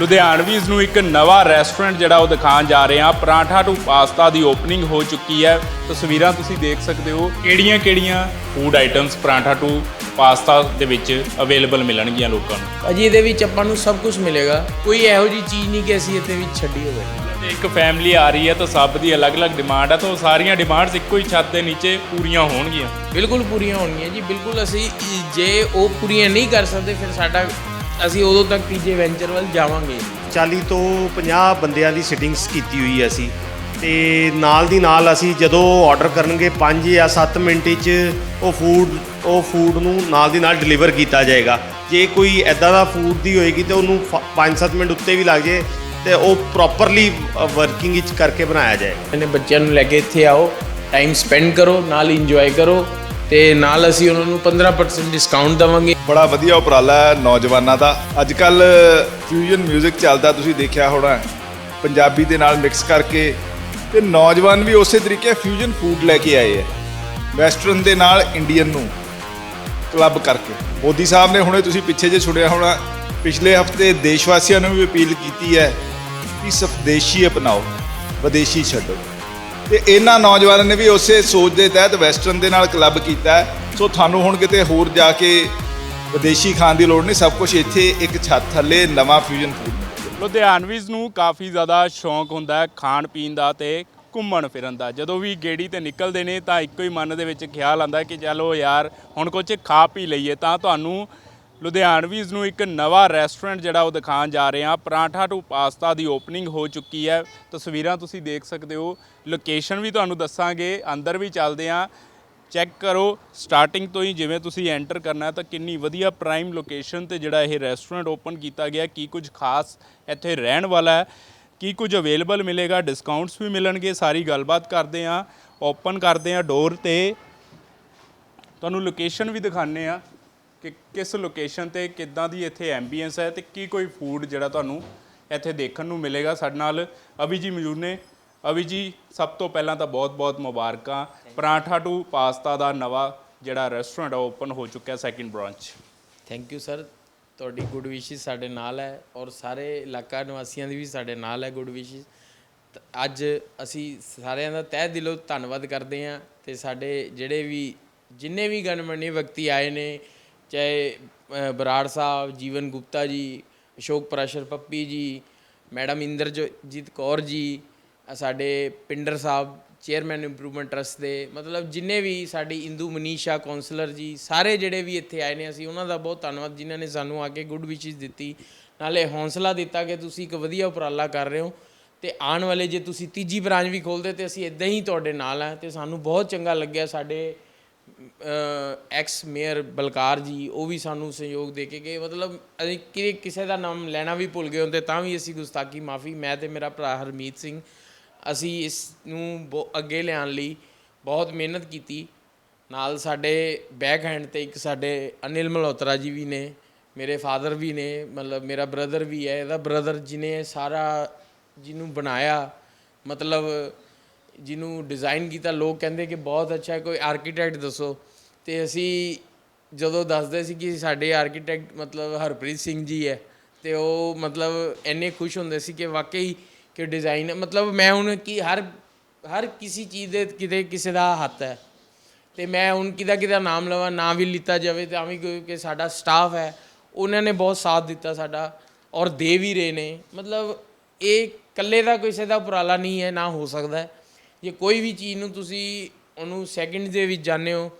ਲੁਧਿਆਣਵੀਜ਼ ਨੂੰ ਇੱਕ ਨਵਾਂ ਰੈਸਟੋਰੈਂਟ ਜਿਹੜਾ ਉਹ ਦਿਖਾਉਣ ਜਾ ਰਹੇ ਹਾਂ। ਪਰਾਂਠਾ ਟੂ ਪਾਸਤਾ ਦੀ ਓਪਨਿੰਗ ਹੋ ਚੁੱਕੀ ਹੈ। ਤਸਵੀਰਾਂ ਤੁਸੀਂ ਦੇਖ ਸਕਦੇ ਹੋ। ਕਿਹੜੀਆਂ-ਕਿਹੜੀਆਂ food items paratha to pasta ਦੇ ਵਿੱਚ ਅਵੇਲੇਬਲ ਮਿਲਣਗੀਆਂ ਲੋਕਾਂ ਨੂੰ? ਭਾਜੀ ਇਹਦੇ ਵਿੱਚ ਆਪਾਂ ਨੂੰ ਸਭ ਕੁਝ ਮਿਲੇਗਾ। ਕੋਈ ਇਹੋ ਜੀ ਚੀਜ਼ ਨਹੀਂ ਕਿ ਅਸੀਂ ਇਹਦੇ ਵਿੱਚ ਛੱਡੀ ਹੋਵੇ। ਇੱਕ ਫੈਮਿਲੀ ਆ ਰਹੀ ਹੈ ਤਾਂ ਸਭ ਦੀ ਅਲੱਗ-ਅਲੱਗ ਡਿਮਾਂਡ ਹੈ ਤਾਂ ਉਹ ਸਾਰੀਆਂ ਡਿਮਾਂਡਸ ਇੱਕੋ ਹੀ ਛੱਤ ਦੇ ਨੀਚੇ ਪੂਰੀਆਂ ਹੋਣਗੀਆਂ। ਬਿਲਕੁਲ ਪੂਰੀਆਂ ਹੋਣਗੀਆਂ ਜੀ ਬਿਲਕੁਲ ਅਸੀਂ ਜੇ ਉਹ ਪੂਰੀਆਂ ਨਹੀਂ ਕਰ ਸਕਦੇ ਫਿਰ ਸਾਡਾ ਅਸੀਂ ਉਦੋਂ ਤੱਕ ਤੀਜੇ ਵੈਂਚਰ ਵੱਲ ਜਾਵਾਂਗੇ। 40 ਤੋਂ 50 ਬੰਦਿਆਂ ਦੀ ਸਿਟਿੰਗਸ ਕੀਤੀ ਹੋਈ ਹੈ ਅਸੀਂ। ਤੇ ਨਾਲ ਦੀ ਨਾਲ ਅਸੀਂ ਜਦੋਂ ਆਰਡਰ ਕਰਨਗੇ 5 ਜਾਂ 7 ਮਿੰਟ 'ਚ ਉਹ ਫੂਡ ਉਹ ਫੂਡ ਨੂੰ ਨਾਲ ਦੀ ਨਾਲ ਡਿਲੀਵਰ ਕੀਤਾ ਜਾਏਗਾ। ਜੇ ਕੋਈ ਐਦਾਂ ਦਾ ਫੂਡ ਦੀ ਹੋਏਗੀ ਤੇ ਉਹਨੂੰ 5-7 ਮਿੰਟ ਉੱਤੇ ਵੀ ਲੱਗ ਜੇ ਤੇ ਉਹ ਪ੍ਰੋਪਰਲੀ ਵਰਕਿੰਗ ਵਿੱਚ ਕਰਕੇ ਬਣਾਇਆ ਜਾਏਗਾ ਇਹਨੇ ਬੱਚਿਆਂ ਨੂੰ ਲੈ ਕੇ ਇੱਥੇ ਆਓ ਟਾਈਮ ਸਪੈਂਡ ਕਰੋ ਨਾਲ ਇੰਜੋਏ ਕਰੋ। ਤੇ ਨਾਲ ਅਸੀਂ ਉਹਨਾਂ ਨੂੰ 15% ਡਿਸਕਾਊਂਟ ਦੇਵਾਂਗੇ। ਬੜਾ ਵਧੀਆ ਉਪਰਾਲਾ ਹੈ ਨੌਜਵਾਨਾਂ ਦਾ। ਅੱਜ ਕੱਲ ਫਿਊਜ਼ਨ 뮤직 ਚੱਲਦਾ, ਤੁਸੀਂ ਦੇਖਿਆ ਹੋਣਾ ਪੰਜਾਬੀ ਦੇ ਨਾਲ ਮਿਕਸ ਕਰਕੇ ਤੇ ਨੌਜਵਾਨ ਵੀ ਉਸੇ ਤਰੀਕੇ ਫਿਊਜ਼ਨ ਫੂਡ ਲੈ ਕੇ ਆਏ ਹੈ। ਵੈਸਟਰਨ ਦੇ ਨਾਲ ਇੰਡੀਅਨ ਨੂੰ ਕਲੱਬ ਕਰਕੇ। ਮੋਦੀ ਸਾਹਿਬ ਨੇ ਹੁਣੇ ਤੁਸੀਂ ਪਿੱਛੇ ਜੇ ਛੁੜਿਆ ਹੋਣਾ, ਪਿਛਲੇ ਹਫ਼ਤੇ ਦੇਸ਼ ਵਾਸੀਆਂ ਨੂੰ ਵੀ ਅਪੀਲ ਕੀਤੀ ਹੈ ਕਿ ਸਵਦੇਸ਼ੀ ਅਪਣਾਓ, ਵਿਦੇਸ਼ੀ ਛੱਡੋ। ਤੇ ਇਹਨਾਂ ਨੌਜਵਾਨਾਂ ਨੇ ਵੀ ਉਸੇ ਸੋਚ ਦੇ ਤਹਿਤ ਵੈਸਟਰਨ ਦੇ ਨਾਲ ਕਲੱਬ ਕੀਤਾ ਸੋ ਤੁਹਾਨੂੰ ਹੁਣ ਕਿਤੇ ਹੋਰ ਜਾ ਕੇ ਵਿਦੇਸ਼ੀ ਖਾਣ ਦੀ ਲੋੜ ਨਹੀਂ, ਸਭ ਕੁਝ ਇੱਥੇ ਇੱਕ ਛੱਤ ਥੱਲੇ ਨਵਾਂ ਫਿਊਜ਼ਨ ਫੂਡ ਲੁਧਿਆਣਵੀਜ਼ ਨੂੰ ਕਾਫੀ ਜ਼ਿਆਦਾ ਸ਼ੌਂਕ ਹੁੰਦਾ ਹੈ ਖਾਣ ਪੀਣ ਦਾ ਤੇ ਘੁੰਮਣ ਫਿਰਨ ਦਾ। ਜਦੋਂ ਵੀ ਗੇੜੀ ਤੇ ਨਿਕਲਦੇ ਨੇ ਤਾਂ ਇੱਕੋ ਹੀ ਮਨ ਦੇ ਵਿੱਚ ਖਿਆਲ ਆਉਂਦਾ ਕਿ ਚਲੋ ਯਾਰ, ਹੁਣ ਕੁਝ ਖਾ ਪੀ ਲਈਏ ਤਾਂ ਤੁਹਾਨੂੰ ਲੁਧਿਆਣਵੀਜ਼ ਨੂੰ ਇੱਕ ਨਵਾਂ ਰੈਸਟੋਰੈਂਟ ਜਿਹੜਾ ਉਹ ਦਿਖਾਉਣ ਜਾ ਰਹੇ ਹਾਂ। ਪਰਾਂਠਾ ਟੂ ਪਾਸਤਾ ਦੀ ਓਪਨਿੰਗ ਹੋ ਚੁੱਕੀ ਹੈ। ਤਸਵੀਰਾਂ ਤੁਸੀਂ ਦੇਖ ਸਕਦੇ ਹੋ। ਲੋਕੇਸ਼ਨ ਵੀ ਤੁਹਾਨੂੰ ਦੱਸਾਂਗੇ। ਅੰਦਰ ਵੀ ਚੱਲਦੇ ਹਾਂ। ਚੈੱਕ ਕਰੋ। ਸਟਾਰਟਿੰਗ ਤੋਂ ਹੀ ਜਿਵੇਂ ਤੁਸੀਂ ਐਂਟਰ ਕਰਨਾ ਤਾਂ ਕਿੰਨੀ ਵਧੀਆ ਪ੍ਰਾਈਮ ਲੋਕੇਸ਼ਨ ਤੇ ਜਿਹੜਾ ਇਹ ਰੈਸਟੋਰੈਂਟ ਓਪਨ ਕੀਤਾ ਗਿਆ ਕੀ ਕੁਝ ਖਾਸ ਇੱਥੇ ਰਹਿਣ ਵਾਲਾ ਹੈ। ਕੀ ਕੁਝ ਅਵੇਲੇਬਲ ਮਿਲੇਗਾ। ਡਿਸਕਾਊਂਟਸ ਵੀ ਮਿਲਣਗੇ। ਸਾਰੀ ਗੱਲਬਾਤ ਕਰਦੇ ਹਾਂ। ਓਪਨ ਕਰਦੇ ਹਾਂ ਡੋਰ ਤੇ। ਤੁਹਾਨੂੰ ਲੋਕੇਸ਼ਨ ਵੀ ਦਿਖਾਣੇ ਆ ਕਿ ਕਿਸ ਲੋਕੇਸ਼ਨ ਤੇ ਕਿੱਦਾਂ ਦੀ ਇੱਥੇ ਐਂਬੀਐਂਸ ਹੈ ਤੇ ਕੀ ਕੋਈ ਫੂਡ ਜਿਹੜਾ ਤੁਹਾਨੂੰ ਇੱਥੇ ਦੇਖਣ ਨੂੰ ਮਿਲੇਗਾ? ਸਾਡੇ ਨਾਲ ਅਭੀ ਜੀ ਮੌਜੂਦ ਨੇ। ਅਭੀ ਜੀ ਸਭ ਤੋਂ ਪਹਿਲਾਂ ਤਾਂ ਬਹੁਤ-ਬਹੁਤ ਮੁਬਾਰਕਾਂ। ਪਰਾਂਠਾ ਟੂ ਪਾਸਤਾ ਦਾ ਨਵਾਂ ਜਿਹੜਾ ਰੈਸਟੋਰੈਂਟ ਓਪਨ ਹੋ ਚੁੱਕਿਆ second branch thank you sir ਤੁਹਾਡੀ ਗੁੱਡ ਵਿਸ਼ੇਸ ਸਾਡੇ ਨਾਲ ਹੈ ਔਰ ਸਾਰੇ ਇਲਾਕਾ ਨਿਵਾਸੀਆਂ ਦੀ ਵੀ ਸਾਡੇ ਨਾਲ ਹੈ ਗੁੱਡ ਵਿਸ਼ੇਸ ਅੱਜ ਅਸੀਂ ਸਾਰਿਆਂ ਦਾ ਤਹਿ ਦਿਲੋਂ ਧੰਨਵਾਦ ਕਰਦੇ ਹਾਂ ਤੇ ਸਾਡੇ ਜਿਹੜੇ ਵੀ ਜਿੰਨੇ ਵੀ ਗਣਮਾਨਿਆ ਵਿਅਕਤੀ ਆਏ ਨੇ ਚਾਹੇ ਬਰਾੜ ਸਾਹਿਬ, ਜੀਵਨ ਗੁਪਤਾ ਜੀ, ਅਸ਼ੋਕ ਪ੍ਰੈਸ਼ਰ ਪੱਪੀ ਜੀ, ਮੈਡਮ ਇੰਦਰਜੀਤ ਕੌਰ ਜੀ ਸਾਡੇ Pindar Sahib, chairman improvement trust ਦੇ, ਮਤਲਬ ਜਿੰਨੇ ਵੀ ਸਾਡੀ ਇੰਦੂ ਮਨੀਸ਼ਾ ਕਾਉਂਸਲਰ ਜੀ, ਸਾਰੇ ਜਿਹੜੇ ਵੀ ਇੱਥੇ ਆਏ ਨੇ, ਅਸੀਂ ਉਹਨਾਂ ਦਾ ਬਹੁਤ ਧੰਨਵਾਦ, ਜਿਨ੍ਹਾਂ ਨੇ ਸਾਨੂੰ ਆ ਕੇ ਗੁੱਡ ਵਿਸ਼ੇਸ ਦਿੱਤੀ। ਨਾਲੇ ਹੌਸਲਾ ਦਿੱਤਾ ਕਿ ਤੁਸੀਂ ਇੱਕ ਵਧੀਆ ਉਪਰਾਲਾ ਕਰ ਰਹੇ ਹੋ ਤੇ ਆਉਣ ਵਾਲੇ ਜੇ ਤੁਸੀਂ ਤੀਜੀ ਬ੍ਰਾਂਚ ਵੀ ਖੋਲਦੇ ਤੇ ਅਸੀਂ ਇਦਾਂ ਹੀ ਤੁਹਾਡੇ ਨਾਲ ਆ ਤੇ ਸਾਨੂੰ ਬਹੁਤ ਚੰਗਾ ਲੱਗਿਆ ਸਾਡੇ ਐਕਸ ਮੇਅਰ ਬਲਕਾਰ ਜੀ, ਉਹ ਵੀ ਸਾਨੂੰ ਸਹਿਯੋਗ ਦੇ ਕੇ ਗਏ। ਮਤਲਬ ਅਸੀਂ ਕਿ- ਕਿਸੇ ਦਾ ਨਾਮ ਲੈਣਾ ਵੀ ਭੁੱਲ ਗਏ ਹੁੰਦੇ, ਤਾਂ ਵੀ ਅਸੀਂ ਗੁਸਤਾਖੀ ਮਾਫੀ, ਮੈਂ ਤੇ ਮੇਰਾ ਭਰਾ ਹਰਮੀਤ ਸਿੰਘ, ਅਸੀਂ ਇਸ ਨੂੰ ਬਹੁ- ਅੱਗੇ ਲਿਆਉਣ ਲਈ ਬਹੁਤ ਮਿਹਨਤ ਕੀਤੀ। ਨਾਲ ਸਾਡੇ ਬੈਕ ਹੈਂਡ ਤੇ ਇੱਕ ਸਾਡੇ ਅਨਿਲ ਮਲਹੋਤਰਾ ਜੀ ਵੀ ਨੇ, ਮੇਰੇ ਫਾਦਰ ਵੀ ਨੇ, ਮਤਲਬ ਮੇਰਾ ਬ੍ਰਦਰ ਵੀ ਹੈ, ਇਹਦਾ ਬ੍ਰਦਰ ਜਿਨੇ ਸਾਰਾ ਜਿਹਨੂੰ ਬਣਾਇਆ, ਮਤਲਬ ਜਿਹਨੂੰ ਡਿਜ਼ਾਈਨ ਕੀਤਾ, ਲੋਕ ਕਹਿੰਦੇ ਕਿ ਬਹੁਤ ਅੱਛਾ ਹੈ, ਕੋਈ ਆਰਕੀਟੈਕਟ ਦੱਸੋ। ਤੇ ਅਸੀਂ ਜਦੋਂ ਦੱਸਦੇ ਸੀ ਕਿ ਸਾਡੇ ਆਰਕੀਟੈਕਟ ਮਤਲਬ ਹਰਪ੍ਰੀਤ ਸਿੰਘ ਜੀ ਹੈ, ਤੇ ਉਹ ਮਤਲਬ ਇੰਨੇ ਖੁਸ਼ ਹੁੰਦੇ ਸੀ ਕਿ ਵਾਕਈ ਕਿ ਡਿਜ਼ਾਈਨ ਮਤਲਬ ਮੈਂ ਹੁਣ ਕਿ ਹਰ ਹਰ ਕਿਸੇ ਚੀਜ਼ ਦੇ ਕਿਤੇ ਕਿਸੇ ਦਾ ਹੱਥ ਹੈ। ਤੇ ਮੈਂ ਹੁਣ ਕਿਦਾ ਕਿਦਾ ਨਾਮ ਲਵਾਂ, ਨਾ ਵੀ ਲਿੱਤਾ ਜਾਵੇ ਤਾਂ ਵੀ ਕਿਉਂਕਿ ਸਾਡਾ ਸਟਾਫ ਹੈ, ਉਹਨਾਂ ਨੇ ਬਹੁਤ ਸਾਥ ਦਿੱਤਾ ਸਾਡਾ ਔਰ ਦੇ ਵੀ ਰਹੇ ਨੇ। ਮਤਲਬ ਇਹ ਇਕੱਲੇ ਦਾ ਕਿਸੇ ਦਾ ਉਪਰਾਲਾ ਨਹੀਂ ਹੈ, ਨਾ ਹੋ ਸਕਦਾ ਹੈ। ਜੇ ਕੋਈ ਵੀ ਚੀਜ਼ ਨੂੰ ਤੁਸੀਂ ਉਹਨੂੰ ਸੈਕਿੰਡ ਦੇ ਵਿੱਚ ਜਾਣਦੇ ਹੋ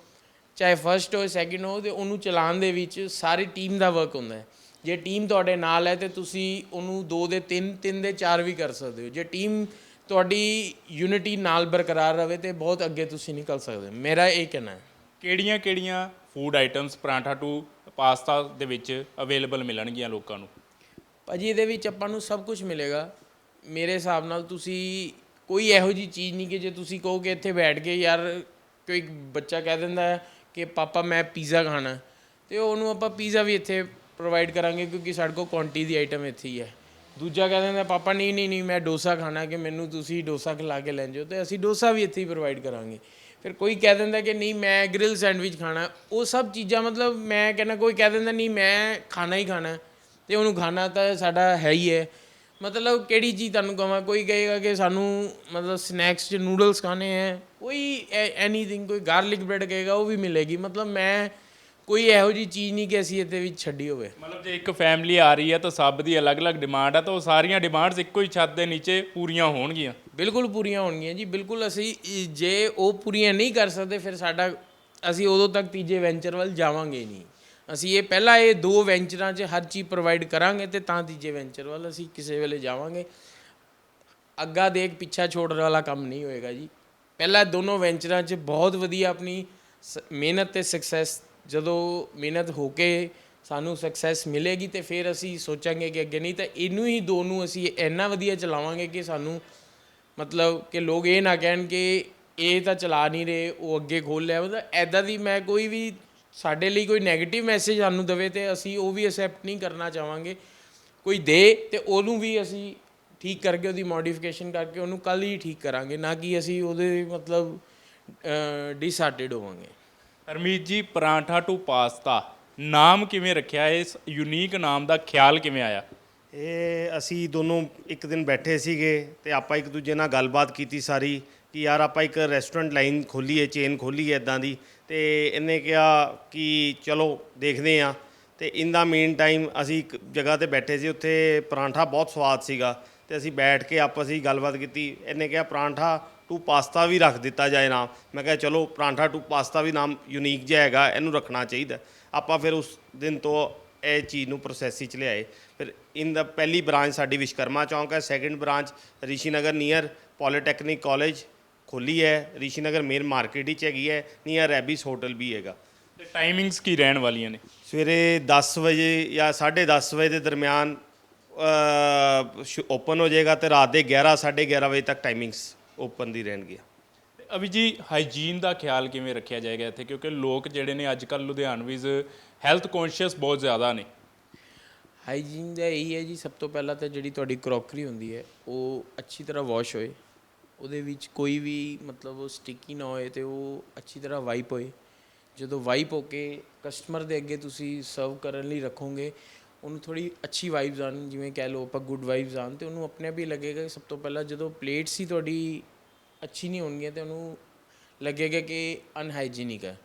ਚਾਹੇ ਫਰਸਟ ਹੋਵੇ ਸੈਕਿੰਡ ਹੋ ਤੇ ਉਹਨੂੰ ਚਲਾਉਣ ਦੇ ਵਿੱਚ ਸਾਰੀ ਟੀਮ ਦਾ ਵਰਕ ਹੁੰਦਾ ਹੈ। ਜੇ ਟੀਮ ਤੁਹਾਡੇ ਨਾਲ ਹੈ ਤੇ ਤੁਸੀਂ ਉਹਨੂੰ 2 ਦੇ 3 3 ਦੇ 4 ਵੀ ਕਰ ਸਕਦੇ ਹੋ। ਜੇ ਟੀਮ ਤੁਹਾਡੀ ਯੂਨਿਟੀ ਨਾਲ ਬਰਕਰਾਰ ਰਵੇ ਤੇ ਬਹੁਤ ਅੱਗੇ ਤੁਸੀਂ ਨਿਕਲ ਸਕਦੇ ਹੋ। ਮੇਰਾ ਇਹ ਕਹਿਣਾ ਹੈ। ਕਿਹੜੀਆਂ-ਕਿਹੜੀਆਂ food items paratha to pasta ਦੇ ਵਿੱਚ ਅਵੇਲੇਬਲ ਮਿਲਣਗੀਆਂ ਲੋਕਾਂ ਨੂੰ? ਭਾਜੀ ਇਹਦੇ ਵਿੱਚ ਆਪਾਂ ਨੂੰ ਸਭ ਕੁਝ ਮਿਲੇਗਾ। ਮੇਰੇ ਹਿਸਾਬ ਨਾਲ ਤੁਸੀਂ ਕੋਈ ਇਹੋ ਜੀ ਚੀਜ਼ ਨਹੀਂ ਕਿ ਜੇ ਤੁਸੀਂ ਕਹੋ ਕਿ ਇੱਥੇ ਬੈਠ ਕੇ ਯਾਰ ਕੋਈ ਬੱਚਾ ਕਹਿ ਦਿੰਦਾ ਕਿ ਪਾਪਾ ਮੈਂ ਪੀਜ਼ਾ ਖਾਣਾ। ਹੈ, ਤੇ ਉਹਨੂੰ ਆਪਾਂ ਪੀਜ਼ਾ ਵੀ ਇੱਥੇ ਪ੍ਰੋਵਾਈਡ ਕਰਾਂਗੇ ਕਿਉਂਕਿ ਸਾਡੇ ਕੋਲ ਕੁਆਂਟੀ ਦੀ ਆਈਟਮ ਇੱਥੇ ਹੀ ਹੈ। ਦੂਜਾ ਕਹਿ ਦਿੰਦਾ ਪਾਪਾ ਨਹੀਂ ਨਹੀਂ ਨਹੀਂ ਮੈਂ ਡੋਸਾ ਖਾਣਾ ਕਿ ਮੈਨੂੰ ਤੁਸੀਂ ਡੋਸਾ ਖਿਲਾ ਕੇ ਲੈ ਜਾਓ। ਤੇ ਅਸੀਂ ਡੋਸਾ ਵੀ ਇੱਥੇ ਹੀ ਪ੍ਰੋਵਾਈਡ ਕਰਾਂਗੇ। ਫਿਰ ਕੋਈ ਕਹਿ ਦਿੰਦਾ ਕਿ ਨਹੀਂ ਮੈਂ ਗ੍ਰਿਲ ਸੈਂਡਵਿਚ ਖਾਣਾ। ਉਹ ਸਭ ਚੀਜ਼ਾਂ ਮਤਲਬ ਮੈਂ ਕਹਿੰਦਾ ਕੋਈ ਕਹਿ ਦਿੰਦਾ ਨਹੀਂ ਮੈਂ ਖਾਣਾ ਹੀ ਖਾਣਾ। ਹੈ। ਤੇ ਉਹਨੂੰ ਖਾਣਾ ਤਾਂ ਸਾਡਾ ਹੈ ਹੀ ਹੈ। ਮਤਲਬ ਕਿਹੜੀ ਚੀਜ਼ ਤੁਹਾਨੂੰ ਕਹਾਂ ਕੋਈ ਕਹੇਗਾ ਕਿ ਸਾਨੂੰ ਮਤਲਬ ਸਨੈਕਸ 'ਚ ਨੂਡਲਸ ਖਾਣੇ ਹੈ ਕੋਈ ਐਨੀਥਿੰਗ ਕੋਈ ਗਾਰਲਿਕ ਬ੍ਰੈਡ ਕਹੇਗਾ ਉਹ ਵੀ ਮਿਲੇਗੀ। ਮਤਲਬ ਮੈਂ ਕੋਈ ਇਹੋ ਜੀ ਚੀਜ਼ ਨਹੀਂ ਕਿ ਅਸੀਂ ਇਹਦੇ ਵਿੱਚ ਛੱਡੀ ਹੋਵੇ। ਮਤਲਬ ਜੇ ਇੱਕ ਫੈਮਿਲੀ ਆ ਰਹੀ ਹੈ ਤਾਂ ਸਭ ਦੀ ਅਲੱਗ-ਅਲੱਗ ਡਿਮਾਂਡ ਹੈ ਤਾਂ ਉਹ ਸਾਰੀਆਂ ਡਿਮਾਂਡਸ ਇੱਕੋ ਹੀ ਛੱਤ ਦੇ ਨੀਚੇ ਪੂਰੀਆਂ ਹੋਣਗੀਆਂ। ਬਿਲਕੁਲ ਪੂਰੀਆਂ ਹੋਣਗੀਆਂ ਜੀ। ਬਿਲਕੁਲ ਅਸੀਂ ਜੇ ਉਹ ਪੂਰੀਆਂ ਨਹੀਂ ਕਰ ਸਕਦੇ ਫਿਰ ਸਾਡਾ ਅਸੀਂ ਉਦੋਂ ਤੱਕ ਤੀਜੇ ਵੈਂਚਰ ਵੱਲ ਜਾਵਾਂਗੇ ਨਹੀਂ। ਅਸੀਂ ਇਹ ਪਹਿਲਾਂ ਇਹ ਦੋ ਵੈਂਚਰਾਂ 'ਚ ਹਰ ਚੀਜ਼ ਪ੍ਰੋਵਾਈਡ ਕਰਾਂਗੇ ਤੇ ਤਾਂ ਤੀਜੇ ਵੈਂਚਰ ਵੱਲ ਅਸੀਂ ਕਿਸੇ ਵੇਲੇ ਜਾਵਾਂਗੇ। ਅੱਗਾ ਦੇਖ ਪਿੱਛਾ ਛੋੜਨ ਵਾਲਾ ਕੰਮ ਨਹੀਂ ਹੋਏਗਾ ਜੀ। ਪਹਿਲਾਂ ਦੋਨੋਂ ਵੈਂਚਰਾਂ 'ਚ ਬਹੁਤ ਵਧੀਆ ਆਪਣੀ ਸ- ਮਿਹਨਤ ਤੇ ਸਕਸੈਸ ਜਦੋਂ ਮਿਹਨਤ ਹੋ ਕੇ ਸਾਨੂੰ ਸਕਸੈਸ ਮਿਲੇਗੀ ਤੇ ਫਿਰ ਅਸੀਂ ਸੋਚਾਂਗੇ ਕਿ ਅੱਗੇ ਨਹੀਂ ਤਾਂ ਇਹਨੂੰ ਹੀ ਦੋ ਨੂੰ ਅਸੀਂ ਇੰਨਾ ਵਧੀਆ ਚਲਾਵਾਂਗੇ ਕਿ ਸਾਨੂੰ ਮਤਲਬ ਕਿ ਲੋਕ ਇਹ ਨਾ ਕਹਿਣ ਕਿ ਇਹ ਤਾਂ ਚਲਾ ਨਹੀਂ ਰਹੇ, ਉਹ ਅੱਗੇ ਖੋਲ ਲਿਆ। ਮਤਲਬ ਐਦਾਂ ਦੀ ਮੈਂ ਕੋਈ ਵੀ ਸਾਡੇ ਲਈ ਕੋਈ 네ਗੇਟਿਵ ਮੈਸੇਜ ਸਾਨੂੰ ਦਵੇ ਤੇ ਅਸੀਂ ਉਹ ਵੀ ਅਸੈਪਟ ਨਹੀਂ ਕਰਨਾ ਚਾਹਾਂਗੇ। ਕੋਈ ਦੇ ਤੇ ਉਹਨੂੰ ਵੀ ਅਸੀਂ ਠੀਕ ਕਰਕੇ ਉਹਦੀ ਮੋਡੀਫਿਕੇਸ਼ਨ ਕਰਕੇ ਉਹਨੂੰ ਕੱਲ ਹੀ ਠੀਕ ਕਰਾਂਗੇ ਨਾ ਕਿ ਅਸੀਂ ਉਹਦੇ ਮਤਲਬ ਡਿਸਹਾਰਟਡ ਹੋਵਾਂਗੇ। ਹਰਮੀਤ ਜੀ ਪਰਾਂਠਾ ਟੂ ਪਾਸਤਾ ਨਾਮ ਕਿਵੇਂ ਰੱਖਿਆ? ਇਸ ਯੂਨੀਕ ਨਾਮ ਦਾ ਖਿਆਲ ਕਿਵੇਂ ਆਇਆ? ਇਹ ਅਸੀਂ ਦੋਨੋਂ ਇੱਕ ਦਿਨ ਬੈਠੇ ਸੀਗੇ ਤੇ ਆਪਾਂ ਇੱਕ ਦੂਜੇ ਨਾਲ ਗੱਲਬਾਤ ਕੀਤੀ ਸਾਰੀ ਕਿ ਯਾਰ ਆਪਾਂ ਇੱਕ ਰੈਸਟੋਰੈਂਟ ਲਾਈਨ ਖੋਲੀਏ ਚੇਨ ਖੋਲੀਏ ਇਦਾਂ ਦੀ। ਤੇ ਇਹਨੇ ਕਿਹਾ ਕਿ ਚਲੋ ਦੇਖਦੇ ਆ ਤੇ ਇਨ ਦਾ ਮੇਨ ਟਾਈਮ ਅਸੀਂ ਇੱਕ ਜਗ੍ਹਾ ਤੇ ਬੈਠੇ ਸੀ, ਉੱਥੇ ਪਰਾਂਠਾ ਬਹੁਤ ਸਵਾਦ ਸੀਗਾ। ਤੇ ਅਸੀਂ ਬੈਠ ਕੇ ਆਪਸ ਵਿੱਚ ਗੱਲਬਾਤ ਕੀਤੀ। ਇਹਨੇ ਕਿਹਾ, ਪਰਾਂਠਾ ਟੂ ਪਾਸਤਾ ਵੀ ਰੱਖ ਦਿੱਤਾ ਜਾਏ ਨਾਮ। ਮੈਂ ਕਿਹਾ, ਚਲੋ, ਪਰਾਂਠਾ ਟੂ ਪਾਸਤਾ ਵੀ ਨਾਮ ਯੂਨੀਕ ਜਿਹਾ ਹੈਗਾ, ਇਹਨੂੰ ਰੱਖਣਾ ਚਾਹੀਦਾ। ਆਪਾਂ ਫਿਰ ਉਸ ਦਿਨ ਤੋਂ ਇਹ ਚੀਜ਼ ਨੂੰ ਪ੍ਰੋਸੈਸ ਵਿੱਚ ਲਿਆਏ। ਫਿਰ ਇਨ ਦਾ ਪਹਿਲੀ ਬ੍ਰਾਂਚ ਸਾਡੀ ਵਿਸ਼ਕਰਮਾ ਚੌਂਕ ਹੈ second branch Rishi Nagar near polytechnic college ਖੋਲੀ ਹੈ ਰਿਸ਼ੀ ਨਗਰ ਮੇਨ ਮਾਰਕੀਟ ਵਿੱਚ ਹੈਗੀ ਹੈ ਨੀਅਰ ਰੈਬਿਸ ਹੋਟਲ ਵੀ ਹੈਗਾ। ਤੇ ਟਾਈਮਿੰਗਸ ਕੀ ਰਹਿਣ ਵਾਲੀਆਂ ਨੇ? ਸਵੇਰੇ 10 ਵਜੇ ਜਾਂ 10:30 ਵਜੇ ਦੇ ਦਰਮਿਆਨ ਓਪਨ ਹੋ ਜਾਏਗਾ ਤੇ ਰਾਤ ਦੇ 11 11:30 ਵਜੇ ਤੱਕ ਟਾਈਮਿੰਗਸ ਓਪਨ ਦੀ ਰਹਿਣਗੀਆਂ। ਅਭੀ ਜੀ ਹਾਈਜੀਨ ਦਾ ਖਿਆਲ ਕਿਵੇਂ ਰੱਖਿਆ ਜਾਏਗਾ ਇੱਥੇ? ਕਿਉਂਕਿ ਲੋਕ ਜਿਹੜੇ ਨੇ ਅੱਜ ਕੱਲ ਲੁਧਿਆਣਵੀਜ਼ ਹੈਲਥ ਕੌਨਸ਼ੀਅਸ ਬਹੁਤ ਜ਼ਿਆਦਾ ਨੇ। ਹਾਈਜੀਨ ਦਾ ਇਹੀ ਹੈ ਜੀ ਸਭ ਤੋਂ ਪਹਿਲਾਂ ਤਾਂ ਜਿਹੜੀ ਤੁਹਾਡੀ ਕਰੋਕਰੀ ਹੁੰਦੀ ਹੈ ਉਹ ਅੱਛੀ ਤਰ੍ਹਾਂ ਵਾਸ਼ ਹੋਏ। ਉਹਦੇ ਵਿੱਚ ਕੋਈ ਵੀ ਮਤਲਬ ਉਹ ਸਟਿਕੀ ਨਾ ਹੋਏ ਤੇ ਉਹ ਅੱਛੀ ਤਰ੍ਹਾਂ ਵਾਈਪ ਹੋਏ। ਜਦੋਂ ਵਾਈਪ ਹੋ ਕੇ ਕਸਟਮਰ ਦੇ ਅੱਗੇ ਤੁਸੀਂ ਸਰਵ ਕਰਨ ਲਈ ਰੱਖੋਗੇ, ਉਹਨੂੰ ਥੋੜੀ ਅੱਛੀ ਵਾਈਬਸ ਆਣ ਜਿਵੇਂ ਕਹਿ ਲਓ ਆਪਾਂ ਗੁੱਡ ਵਾਈਬਸ ਆਣ ਤੇ ਉਹਨੂੰ ਆਪਣੇ ਆਪ ਹੀ ਲੱਗੇਗਾ ਕਿ ਸਭ ਤੋਂ ਪਹਿਲਾਂ ਜਦੋਂ ਪਲੇਟਸ ਹੀ ਤੁਹਾਡੀ ਅੱਛੀ ਨਹੀਂ ਹੋਣਗੀਆਂ ਤੇ ਉਹਨੂੰ ਲੱਗੇਗਾ ਕਿ ਅਨਹਾਈਜੀਨਿਕ ਹੈ।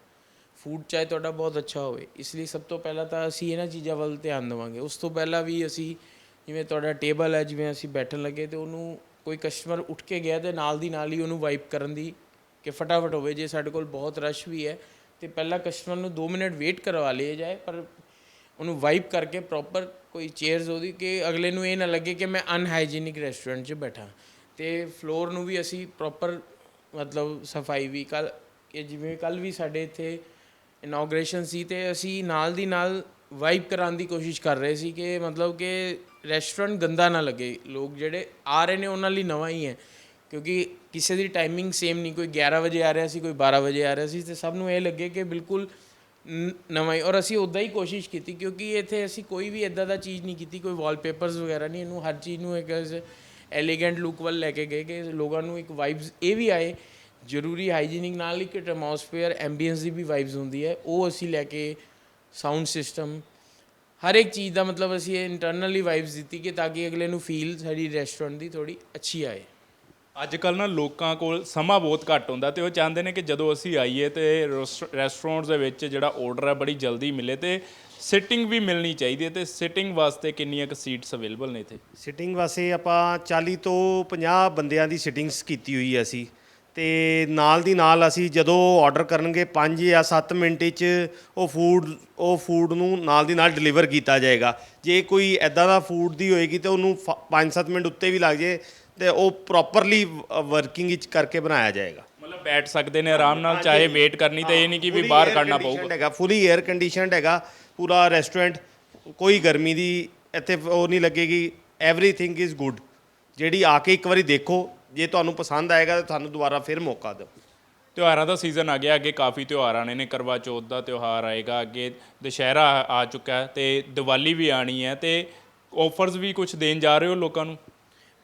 ਫੂਡ ਚਾਹੇ ਤੁਹਾਡਾ ਬਹੁਤ ਅੱਛਾ ਹੋਵੇ, ਇਸ ਲਈ ਸਭ ਤੋਂ ਪਹਿਲਾਂ ਤਾਂ ਅਸੀਂ ਇਹਨਾਂ ਚੀਜ਼ਾਂ ਵੱਲ ਧਿਆਨ ਦੇਵਾਂਗੇ। ਉਸ ਤੋਂ ਪਹਿਲਾਂ ਵੀ ਅਸੀਂ ਜਿਵੇਂ ਤੁਹਾਡਾ ਟੇਬਲ ਹੈ, ਜਿਵੇਂ ਅਸੀਂ ਬੈਠਣ ਲੱਗੇ ਤੇ ਉਹਨੂੰ ਕੋਈ ਕਸਟਮਰ ਉੱਠ ਕੇ ਗਿਆ ਤੇ ਨਾਲ ਦੀ ਨਾਲ ਹੀ ਉਹਨੂੰ ਵਾਈਪ ਕਰਨ ਦੀ ਕਿ ਫਟਾਫਟ ਹੋਵੇ, ਜੇ ਸਾਡੇ ਕੋਲ ਬਹੁਤ ਰਸ਼ ਵੀ ਹੈ ਤੇ ਪਹਿਲਾਂ ਕਸਟਮਰ ਨੂੰ 2 ਮਿੰਟ ਵੇਟ ਕਰਵਾ ਲਿਆ ਜਾਏ, ਪਰ ਉਹਨੂੰ ਵਾਈਪ ਕਰਕੇ ਪ੍ਰੋਪਰ ਕੋਈ ਚੇਅਰਸ ਉਹਦੀ ਕਿ ਅਗਲੇ ਨੂੰ ਇਹ ਨਾ ਲੱਗੇ ਕਿ ਮੈਂ ਅਨਹਾਈਜੀਨਿਕ ਰੈਸਟੋਰੈਂਟ 'ਚ ਬੈਠਾ। ਤੇ ਫਲੋਰ ਨੂੰ ਵੀ ਅਸੀਂ ਪ੍ਰੋਪਰ ਮਤਲਬ ਸਫ਼ਾਈ ਵੀ ਕੱਲ ਇਹ ਜਿਵੇਂ ਕੱਲ ਵੀ ਸਾਡੇ ਇੱਥੇ ਇਨੋਗ੍ਰੇਸ਼ਨ ਸੀ ਤੇ ਅਸੀਂ ਨਾਲ ਦੀ ਨਾਲ ਵਾਈਪ ਕਰਾਉਣ ਦੀ ਕੋਸ਼ਿਸ਼ ਕਰ ਰਹੇ ਸੀ ਕਿ ਮਤਲਬ ਕਿ ਰੈਸਟੋਰੈਂਟ ਗੰਦਾ ਨਾ ਲੱਗੇ। ਲੋਕ ਜਿਹੜੇ ਆ ਰਹੇ ਨੇ, ਉਹਨਾਂ ਲਈ ਨਵਾਂ ਹੀ ਹੈ। ਕਿਉਂਕਿ ਕਿਸੇ ਦੀ ਟਾਈਮਿੰਗ ਸੇਮ ਨਹੀਂ। ਕੋਈ 11 ਵਜੇ ਆ ਰਿਹਾ ਸੀ, ਕੋਈ 12 ਵਜੇ ਆ ਰਿਹਾ ਸੀ ਤੇ ਸਭ ਨੂੰ ਇਹ ਲੱਗੇ ਕਿ ਬਿਲਕੁਲ ਨਵਾਂ ਹੀ। ਔਰ ਅਸੀਂ ਉਦਾਂ ਹੀ ਕੋਸ਼ਿਸ਼ ਕੀਤੀ, ਕਿਉਂਕਿ ਇੱਥੇ ਅਸੀਂ ਕੋਈ ਵੀ ਇਦਾਂ ਦਾ ਚੀਜ਼ ਨਹੀਂ ਕੀਤੀ। ਕੋਈ ਵਾਲਪੇਪਰਸ ਵਗੈਰਾ ਨਹੀਂ। ਇਹਨੂੰ ਹਰ ਚੀਜ਼ ਨੂੰ ਇੱਕ ਐਲੀਗੈਂਟ ਲੁੱਕ ਵੱਲ ਲੈ ਕੇ ਗਏ ਕਿ ਲੋਕਾਂ ਨੂੰ ਇੱਕ ਵਾਈਬਸ ਇਹ ਵੀ ਆਏ। ਜ਼ਰੂਰੀ ਹਾਈਜੀਨਿਕ ਨਾਲ ਇੱਕ ਐਟਮੋਸਫੇਅਰ ਐਂਬੀਐਂਸ ਦੀ ਵੀ ਵਾਈਬਸ ਹੁੰਦੀ ਹੈ। ਉਹ ਅਸੀਂ ਲੈ ਕੇ ਸਾਊਂਡ ਸਿਸਟਮ ਹਰ ਇੱਕ ਚੀਜ਼ ਦਾ ਮਤਲਬ ਅਸੀਂ ਇੰਟਰਨਲੀ ਵਾਈਬਸ ਦਿੱਤੀ ਕਿ ਤਾਂ ਕਿ ਅਗਲੇ ਨੂੰ ਫੀਲ ਸਾਡੀ ਰੈਸਟੋਰੈਂਟ ਦੀ ਥੋੜੀ ਅੱਛੀ ਆਏ। ਅੱਜ ਕੱਲ ਨਾ ਲੋਕਾਂ ਕੋਲ ਸਮਾਂ ਬਹੁਤ ਘੱਟ ਹੁੰਦਾ ਤੇ ਉਹ ਚਾਹੁੰਦੇ ਨੇ ਕਿ ਜਦੋਂ ਅਸੀਂ ਆਈਏ ਤੇ ਰੈਸਟੋਰੈਂਟਸ ਦੇ ਵਿੱਚ ਜਿਹੜਾ ਆਰਡਰ ਹੈ ਬੜੀ ਜਲਦੀ ਮਿਲੇ ਤੇ ਸਿਟਿੰਗ ਵੀ ਮਿਲਣੀ ਚਾਹੀਦੀ ਹੈ ਤੇ ਸਿਟਿੰਗ ਵਾਸਤੇ ਕਿੰਨੀਆਂ ਕੁ ਸੀਟਸ ਅਵੇਲੇਬਲ ਨੇ ਇੱਥੇ? ਸਿਟਿੰਗ ਵਾਸਤੇ ਆਪਾਂ 40 ਤੋਂ 50 ਬੰਦਿਆਂ ਦੀ ਸਿਟਿੰਗਸ ਕੀਤੀ ਹੋਈ ਹੈ ਅਸੀਂ। ਤੇ ਨਾਲ ਦੀ ਨਾਲ ਅਸੀਂ ਜਦੋਂ ਆਰਡਰ ਕਰਨਗੇ 5 ਜਾਂ 7 ਮਿੰਟ ਵਿੱਚ ਉਹ ਫੂਡ ਉਹ ਫੂਡ ਨੂੰ ਨਾਲ ਦੀ ਨਾਲ ਡਿਲੀਵਰ ਕੀਤਾ ਜਾਏਗਾ। ਜੇ ਕੋਈ ਐਦਾਂ ਦਾ ਫੂਡ ਦੀ ਹੋਏਗੀ ਤੇ ਉਹਨੂੰ 5-7 ਮਿੰਟ ਉੱਤੇ ਵੀ ਲੱਗ ਜੇ ਤੇ ਉਹ ਪ੍ਰੋਪਰਲੀ ਵਰਕਿੰਗ ਵਿੱਚ ਕਰਕੇ ਬਣਾਇਆ ਜਾਏਗਾ। ਮਤਲਬ ਬੈਠ ਸਕਦੇ ਨੇ ਆਰਾਮ ਨਾਲ ਚਾਹੇ ਵੇਟ ਕਰਨੀ ਤਾਂ ਇਹ ਨਹੀਂ ਕਿ ਵੀ ਬਾਹਰ ਕੱਢਣਾ ਪਊਗਾ। ਹੈਗਾ ਫੁੱਲੀ 에ਅਰ ਕੰਡੀਸ਼ਨਡ ਹੈਗਾ ਪੂਰਾ ਰੈਸਟੋਰੈਂਟ ਕੋਈ ਗਰਮੀ ਦੀ ਇੱਥੇ ਉਹ ਨਹੀਂ ਲੱਗੇਗੀ ਐਵਰੀਥਿੰਗ ਇਜ਼ ਗੁੱਡ ਜਿਹੜੀ ਆ ਕੇ ਇੱਕ ਵਾਰੀ ਦੇਖੋ ਜੇ ਤੁਹਾਨੂੰ ਪਸੰਦ ਆਏਗਾ ਤਾਂ ਤੁਹਾਨੂੰ ਦੁਬਾਰਾ ਫਿਰ ਮੌਕਾ ਦਿਓ। ਤਿਉਹਾਰਾਂ ਦਾ ਸੀਜ਼ਨ ਆ ਗਿਆ ਅੱਗੇ ਕਾਫੀ ਤਿਉਹਾਰ ਆਣੇ ਨੇ ਕਰਵਾ ਚੌਥ ਦਾ ਤਿਉਹਾਰ ਆਏਗਾ ਅੱਗੇ ਦੁਸ਼ਹਿਰਾ ਆ ਚੁੱਕਾ ਹੈ ਤੇ ਦੀਵਾਲੀ ਵੀ ਆਣੀ ਹੈ ਤੇ ਆਫਰਸ ਵੀ ਕੁਝ ਦੇਣ ਜਾ ਰਹੇ ਹੋ ਲੋਕਾਂ ਨੂੰ?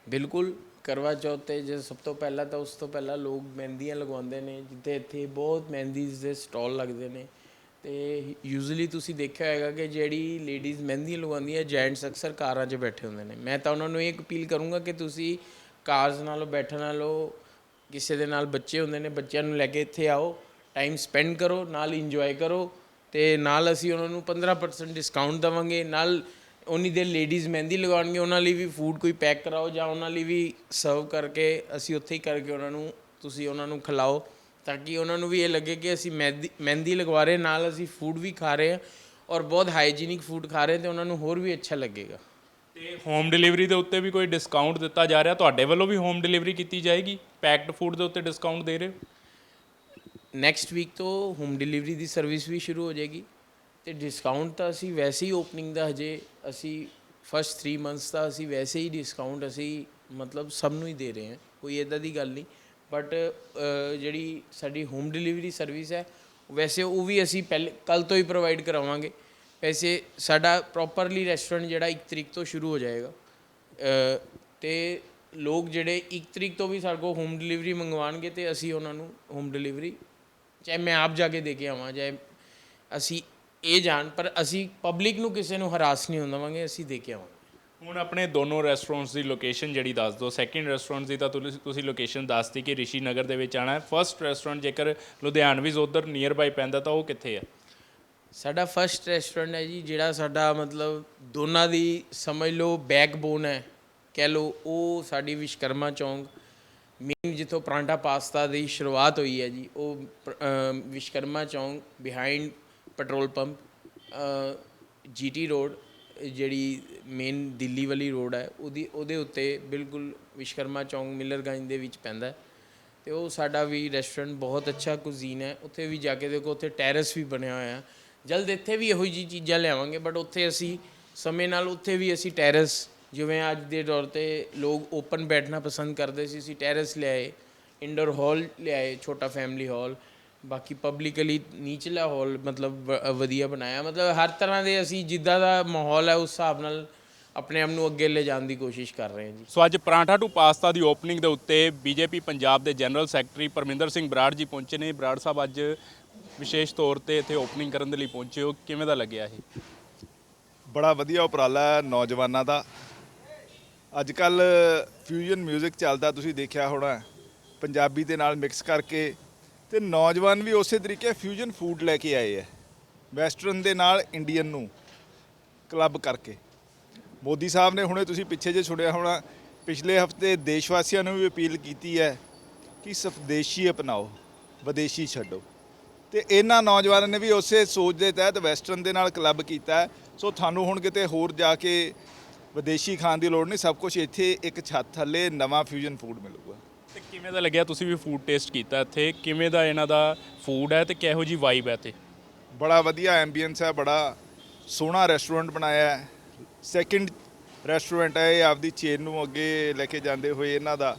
ਬਿਲਕੁਲ ਕਰਵਾ ਚੌਥ ਤੇ ਜੇ ਸਭ ਤੋਂ ਪਹਿਲਾਂ ਤਾਂ ਉਸ ਤੋਂ ਪਹਿਲਾਂ ਲੋਕ ਮਹਿੰਦੀਆਂ ਲਗਵਾਉਂਦੇ ਨੇ ਜਿੱਥੇ ਇੱਥੇ ਬਹੁਤ ਮਹਿੰਦੀ ਦੇ ਸਟਾਲ ਲੱਗਦੇ ਨੇ ਤੇ ਯੂਜ਼ੂਲੀ ਤੁਸੀਂ ਦੇਖਿਆ ਹੋਏਗਾ ਕਿ ਜਿਹੜੀ ਲੇਡੀਜ਼ ਮਹਿੰਦੀ ਲਗਾਉਂਦੀਆਂ ਜੈਂਟਸ ਅਕਸਰ ਕਾਰਾਂ 'ਚ ਬੈਠੇ ਹੁੰਦੇ ਨੇ। ਮੈਂ ਤਾਂ ਉਹਨਾਂ ਨੂੰ ਇਹ ਅਪੀਲ ਕਰੂੰਗਾ ਕਿ ਤੁਸੀਂ ਕਾਰਸ ਨਾਲੋਂ, ਬੈਠਣ ਨਾਲੋਂ, ਕਿਸੇ ਦੇ ਨਾਲ ਬੱਚੇ ਹੁੰਦੇ ਨੇ, ਬੱਚਿਆਂ ਨੂੰ ਲੈ ਕੇ ਇੱਥੇ ਆਓ ਟਾਈਮ ਸਪੈਂਡ ਕਰੋ, ਨਾਲ ਇੰਜੋਏ ਕਰੋ, ਤੇ ਨਾਲ ਅਸੀਂ ਉਹਨਾਂ ਨੂੰ 15% ਡਿਸਕਾਊਂਟ ਦਵਾਂਗੇ, ਨਾਲ ਉਨੀ ਦੇ ਲੇਡੀਜ਼ ਮਹਿੰਦੀ ਲਗਾਉਣਗੇ, ਉਹਨਾਂ ਲਈ ਵੀ ਫੂਡ ਕੋਈ ਪੈਕ ਕਰਾਓ ਜਾਂ ਉਹਨਾਂ ਲਈ ਵੀ ਸਰਵ ਕਰਕੇ ਅਸੀਂ ਉੱਥੇ ਹੀ ਕਰਕੇ ਉਹਨਾਂ ਨੂੰ, ਤੁਸੀਂ ਉਹਨਾਂ ਨੂੰ ਖਿਲਾਓ, ਤਾਂ ਕਿ ਉਹਨਾਂ ਨੂੰ ਵੀ ਇਹ ਲੱਗੇ ਕਿ ਅਸੀਂ ਮਹਿੰਦੀ ਮਹਿੰਦੀ ਲਗਵਾ ਰਹੇ, ਨਾਲ ਅਸੀਂ ਫੂਡ ਵੀ ਖਾ ਰਹੇ ਹਾਂ, ਔਰ ਬਹੁਤ ਹਾਈਜੀਨਿਕ ਫੂਡ ਖਾ ਰਹੇ ਤੇ ਉਹਨਾਂ ਨੂੰ ਹੋਰ ਵੀ ਅੱਛਾ ਲੱਗੇਗਾ। ਤੇ ਹੋਮ ਡਿਲੀਵਰੀ ਦੇ ਉੱਤੇ ਵੀ ਕੋਈ ਡਿਸਕਾਊਂਟ ਦਿੱਤਾ ਜਾ ਰਿਹਾ? ਤੁਹਾਡੇ ਵੱਲੋਂ ਵੀ ਹੋਮ ਡਿਲੀਵਰੀ ਕੀਤੀ ਜਾਏਗੀ? ਪੈਕਡ ਫੂਡ ਦੇ ਉੱਤੇ ਡਿਸਕਾਊਂਟ ਦੇ ਰਹੇ ਹੋ? ਨੈਕਸਟ ਵੀਕ ਤੋਂ ਹੋਮ ਡਿਲੀਵਰੀ ਦੀ ਸਰਵਿਸ ਵੀ ਸ਼ੁਰੂ ਹੋ ਜਾਏਗੀ ਤੇ ਡਿਸਕਾਊਂਟ ਤਾਂ ਅਸੀਂ ਵੈਸੇ ਹੀ ਓਪਨਿੰਗ ਦਾ ਹਜੇ ਅਸੀਂ ਫਸਟ 3 ਮੰਥਸ ਦਾ ਅਸੀਂ ਵੈਸੇ ਹੀ ਡਿਸਕਾਊਂਟ ਅਸੀਂ ਮਤਲਬ ਸਭ ਨੂੰ ਹੀ ਦੇ ਰਹੇ ਹਾਂ, ਕੋਈ ਇਦਾਂ ਦੀ ਗੱਲ ਨਹੀਂ। ਬਟ ਜਿਹੜੀ ਸਾਡੀ ਹੋਮ ਡਿਲੀਵਰੀ ਸਰਵਿਸ ਹੈ, ਵੈਸੇ ਉਹ ਵੀ ਅਸੀਂ ਪਹਿਲੇ ਕੱਲ ਤੋਂ ਹੀ ਪ੍ਰੋਵਾਈਡ ਕਰਾਵਾਂਗੇ। ਵੈਸੇ ਸਾਡਾ ਪ੍ਰੋਪਰਲੀ ਰੈਸਟੋਰੈਂਟ ਜਿਹੜਾ 1 ਤਰੀਕ ਤੋਂ ਸ਼ੁਰੂ ਹੋ ਜਾਏਗਾ। ਅ, ਤੇ ਲੋਕ ਜਿਹੜੇ 1 ਤਰੀਕ ਤੋਂ ਵੀ ਸਾਡੇ ਕੋਲ ਹੋਮ ਡਿਲੀਵਰੀ ਮੰਗਵਾਣਗੇ ਤੇ ਅਸੀਂ ਉਹਨਾਂ ਨੂੰ ਹੋਮ ਡਿਲੀਵਰੀ ਚਾਹੇ ਮੈਂ ਆਪ ਜਾ ਕੇ ਦੇ ਕੇ ਆਵਾਂ ਚਾਹੇ ਅਸੀਂ ਇਹ ਜਾਣ ਪਰ ਅਸੀਂ ਪਬਲਿਕ ਨੂੰ ਕਿਸੇ ਨੂੰ ਹਰਾਸ ਨਹੀਂ ਹੋਣ ਦੇਵਾਂਗੇ ਅਸੀਂ ਦੇ ਕੇ ਆਵਾਂਗੇ। ਹੁਣ ਆਪਣੇ ਦੋਨੋਂ ਰੈਸਟੋਰੈਂਟਸ ਦੀ ਲੋਕੇਸ਼ਨ ਜਿਹੜੀ ਦੱਸ ਦਿਓ। ਸੈਕਿੰਡ ਰੈਸਟੋਰੈਂਟ ਦੀ ਤਾਂ ਤੁਸੀਂ ਤੁਸੀਂ ਲੋਕੇਸ਼ਨ ਦੱਸਤੀ ਕਿ ਰਿਸ਼ੀ ਨਗਰ ਦੇ ਵਿੱਚ ਆਣਾ ਹੈ। ਫਰਸਟ ਰੈਸਟੋਰੈਂਟ ਜੇਕਰ ਲੁਧਿਆਣਵੀ ਉਧਰ ਨੀਅਰ ਬਾਈ ਪੈਂਦਾ ਤਾਂ ਉਹ ਕਿੱਥੇ ਹੈ ਸਾਡਾ ਫਰਸਟ ਰੈਸਟੋਰੈਂਟ ਹੈ ਜੀ, ਜਿਹੜਾ ਸਾਡਾ ਮਤਲਬ ਦੋਨਾਂ ਦੀ ਸਮਝ ਲਓ ਬੈਕਬੋਨ ਹੈ, ਕਹਿ ਲਓ ਉਹ ਸਾਡੀ ਵਿਸ਼ਕਰਮਾ ਚੌਂਕ ਮੇਨ ਜਿੱਥੋਂ ਪਰਾਂਠਾ ਪਾਸਤਾ ਦੀ ਸ਼ੁਰੂਆਤ ਹੋਈ ਹੈ ਜੀ, ਉਹ ਪ- ਅਮ Vishkarma Chowk behind petrol pump GT road ਜਿਹੜੀ ਮੇਨ ਦਿੱਲੀ ਵਾਲੀ ਰੋਡ ਹੈ, ਉਹਦੀ, ਉਹਦੇ ਉੱਤੇ ਬਿਲਕੁਲ ਵਿਸ਼ਕਰਮਾ ਚੌਂਕ ਮਿਲਰਗੰਜ ਦੇ ਵਿੱਚ ਪੈਂਦਾ ਹੈ। ਤੇ ਉਹ ਸਾਡਾ ਵੀ ਰੈਸਟੋਰੈਂਟ ਬਹੁਤ ਅੱਛਾ ਕੁਜ਼ੀਨ ਹੈ, ਉੱਥੇ ਵੀ ਜਾ ਕੇ ਦੇਖੋ, ਉੱਥੇ ਟੈਰੇਸ ਵੀ ਬਣਿਆ ਹੋਇਆ ਜਲਦ ਇੱਥੇ ਵੀ ਇਹੋ ਜਿਹੀ ਚੀਜ਼ਾਂ ਲਿਆਵਾਂਗੇ ਬਟ ਉੱਥੇ ਅਸੀਂ ਸਮੇਂ ਨਾਲ ਉੱਥੇ ਵੀ ਅਸੀਂ ਟੈਰੇਸ ਜਿਵੇਂ ਅੱਜ ਦੇ ਦੌਰ ਤੇ ਲੋਕ ਓਪਨ ਬੈਠਣਾ ਪਸੰਦ ਕਰਦੇ ਸੀ, ਅਸੀਂ ਟੈਰੇਸ ਲਿਆਏ ਇੰਡੋਰ ਹਾਲ ਲਿਆਏ, ਛੋਟਾ ਫੈਮਿਲੀ ਹਾਲ ਬਾਕੀ ਪਬਲਿਕਲੀ ਨੀਚਲਾ ਹਾਲ ਮਤਲਬ ਵ- ਵਧੀਆ ਬਣਾਇਆ। ਮਤਲਬ ਹਰ ਤਰ੍ਹਾਂ ਦੇ ਅਸੀਂ ਜਿੱਦਾਂ ਦਾ ਮਾਹੌਲ ਹੈ, ਉਸ ਹਿਸਾਬ ਨਾਲ ਆਪਣੇ ਆਪ ਨੂੰ ਅੱਗੇ ਲੈ ਜਾਣ ਦੀ ਕੋਸ਼ਿਸ਼ ਕਰ ਰਹੇ ਹਾਂ ਜੀ। ਸੋ ਅੱਜ ਪਰਾਂਠਾ ਟੂ ਪਾਸਤਾ ਦੀ ਓਪਨਿੰਗ ਦੇ ਉੱਤੇ ਬੀਜੇਪੀ ਪੰਜਾਬ ਦੇ ਜਨਰਲ ਸੈਕਟਰੀ ਪਰਮਿੰਦਰ ਸਿੰਘ ਬਰਾੜ ਜੀ ਪਹੁੰਚੇ ਨੇ। ਬਰਾੜ ਸਾਹਿਬ, ਅੱਜ ਵਿਸ਼ੇਸ਼ ਤੌਰ ਤੇ ਇੱਥੇ ਓਪਨਿੰਗ ਕਰਨ ਦੇ ਲਈ ਪਹੁੰਚੇ ਹੋ, ਕਿਵੇਂ ਦਾ ਲੱਗਿਆ ਇਹ? ਬੜਾ ਵਧੀਆ ਉਪਰਾਲਾ ਹੈ ਨੌਜਵਾਨਾਂ ਦਾ। ਅੱਜ ਕੱਲ ਫਿਊਜ਼ਨ 뮤직 ਚੱਲਦਾ, ਤੁਸੀਂ ਦੇਖਿਆ ਹੋਣਾ ਪੰਜਾਬੀ ਦੇ ਨਾਲ ਮਿਕਸ ਕਰਕੇ ਤੇ ਨੌਜਵਾਨ ਵੀ ਉਸੇ ਤਰੀਕੇ ਫਿਊਜ਼ਨ ਫੂਡ ਲੈ ਕੇ ਆਏ ਹੈ। ਵੈਸਟਰਨ ਦੇ ਨਾਲ ਇੰਡੀਅਨ ਨੂੰ ਕਲੱਬ ਕਰਕੇ। ਮੋਦੀ ਸਾਹਿਬ ਨੇ ਹੁਣੇ ਤੁਸੀਂ ਪਿੱਛੇ ਜੇ ਛੁੜਿਆ ਹੋਣਾ, ਪਿਛਲੇ ਹਫ਼ਤੇ ਦੇਸ਼ ਵਾਸੀਆਂ ਨੂੰ ਵੀ ਅਪੀਲ ਕੀਤੀ ਹੈ ਕਿ ਸਵਦੇਸ਼ੀ ਅਪਣਾਓ, ਵਿਦੇਸ਼ੀ ਛੱਡੋ। ਤੇ ਇਹਨਾਂ ਨੌਜਵਾਨਾਂ ਨੇ ਵੀ ਉਸੇ ਸੋਚ ਦੇ ਤਹਿਤ ਵੈਸਟਰਨ ਦੇ ਨਾਲ ਕਲੱਬ ਕੀਤਾ। ਸੋ ਤੁਹਾਨੂੰ ਹੁਣ ਕਿਤੇ ਹੋਰ ਜਾ ਕੇ ਵਿਦੇਸ਼ੀ ਖਾਣ ਦੀ ਲੋੜ ਨਹੀਂ ਸਭ ਕੁਝ ਇੱਥੇ ਇੱਕ ਛੱਤ ਥੱਲੇ ਨਵਾਂ ਫਿਊਜ਼ਨ ਫੂਡ ਮਿਲੂਗਾ। ਤੇ ਕਿਵੇਂ ਦਾ ਲੱਗਿਆ ਤੁਸੀਂ ਵੀ ਫੂਡ ਟੇਸਟ ਕੀਤਾ ਇੱਥੇ? ਕਿਵੇਂ ਦਾ ਇਹਨਾਂ ਦਾ ਫੂਡ ਹੈ ਤੇ ਕਿਹੋ ਜੀ ਵਾਈਬ ਹੈ ਇੱਥੇ? ਬੜਾ ਵਧੀਆ ਐਂਬੀਐਂਸ ਹੈ ਬੜਾ ਸੋਹਣਾ ਰੈਸਟੋਰੈਂਟ ਬਣਾਇਆ ਹੈ। ਸੈਕਿੰਡ ਰੈਸਟੋਰੈਂਟ ਹੈ ਇਹ ਆਪਦੀ ਚੇਨ ਨੂੰ ਅੱਗੇ ਲੈ ਕੇ ਜਾਂਦੇ ਹੋਏ ਇਹਨਾਂ ਦਾ।